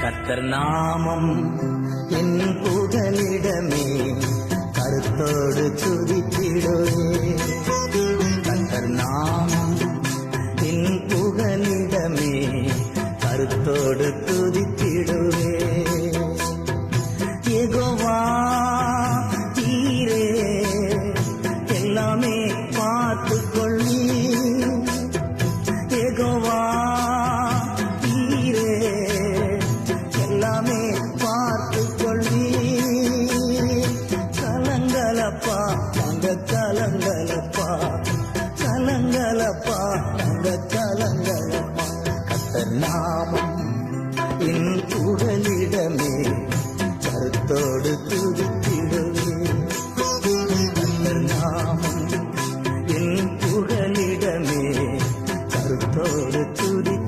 கத்தர் நாமம் என் புகலிடமே கருத்தோடு துதிக்கிடுவே கத்தர் நாமம் என் புகலிடமே கருத்தோடு துதித்திடுவே எகோவா தீரே எல்லாமே பார்த்து கொள்ளி எகோவா கலங்கலப்பா அங்க கலங்கலப்பா கலங்கலப்பா அங்க கலங்கலப்பா கத்த நாமம் என் குடலிடமே கருத்தோடு துடிக்கிடவே கத்த நாமம் என் குடலிடமே கருத்தோடு துடிக்க